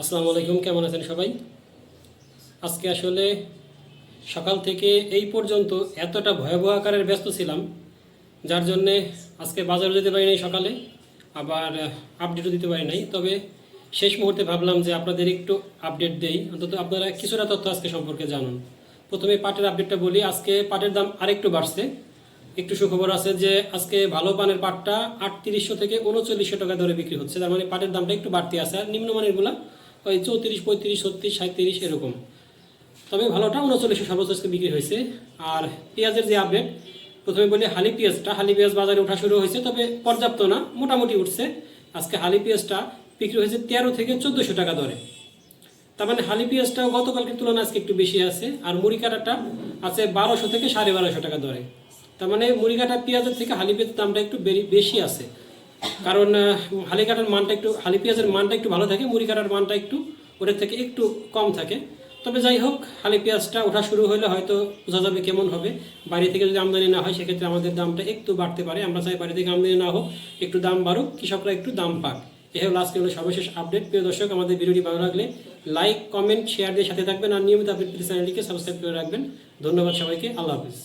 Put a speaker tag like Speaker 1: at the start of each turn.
Speaker 1: আসসালামু আলাইকুম, কেমন আছেন সবাই? আজকে আসলে সকাল থেকে এই পর্যন্ত এতটা ভয়াবহ আকারের ব্যস্ত ছিলাম, যার জন্যে আজকে বাজারে যেতে পারি নাই সকালে, আবার আপডেটও দিতে পারি নাই। তবে শেষ মুহূর্তে ভাবলাম যে আপনাদের একটু আপডেট দেই। অন্তত আপনারা কিছুটা তথ্য আজকে সম্পর্কে জানুন। প্রথমে পাটের আপডেটটা বলি, আজকে পাটের দাম আরেকটু বাড়ছে। একটু সুখবর আছে যে আজকে ভালো পানের পাটটা আটত্রিশশো থেকে উনচল্লিশশো টাকা ধরে বিক্রি হচ্ছে। তার মানে পাটের দামটা একটু বাড়তি আছে, আর নিম্নমানেরগুলা ওই চৌত্রিশ, পঁয়ত্রিশ, ছত্রিশ সাঁত্রিশ এরকম। তবে ভালোটা উনচল্লিশশো সর্বোচ্চ বিক্রি হয়েছে। আর পেঁয়াজের যে আপডেট প্রথমে বলি হালি পেঁয়াজটা। হালি পেঁয়াজ বাজারে ওঠা শুরু হয়েছে, তবে পর্যাপ্ত না, মোটামুটি উঠছে। আজকে হালি পেঁয়াজটা বিক্রি হয়েছে তেরো থেকে চোদ্দোশো টাকা দরে। তার মানে হালি পেঁয়াজটাও গতকালকের তুলনায় আজকে একটু বেশি আছে। আর মুড়ি কাটাটা আছে বারোশো থেকে সাড়ে বারোশো টাকা দরে। তার মানে মুড়ি কাটা পেঁয়াজের থেকে হালি পেঁয়াজের দামটা একটু বেশি আছে। কারণ হালি কাটার মানটা একটু, হালি পেঁয়াজের মানটা একটু ভালো থাকে, মুড়ি কাটার মানটা একটু ওটার থেকে একটু কম থাকে। তবে যাই হোক, হালি পেঁয়াজটা ওঠা শুরু হলে হয়তো বোঝা যাবে কেমন হবে। বাইরে থেকে যদি আমদানি না হয়, সেক্ষেত্রে আমাদের দামটা একটু বাড়তে পারে। আমরা চাই বাইরে থেকে আমদানি না হোক, একটু দাম বাড়ুক, কৃষকরা একটু দাম পাক। এ হলো আজকে হলো সর্বশেষ আপডেট প্রিয় দর্শক, আমাদের ভিডিওটি ভালো লাগলে লাইক কমেন্ট শেয়ার দিয়ে সাথে থাকবেন। আর নিয়মিত আপডেট চ্যানেলটিকে সাবস্ক্রাইব করে রাখবেন। ধন্যবাদ সবাইকে। আল্লাহ হাফিজ।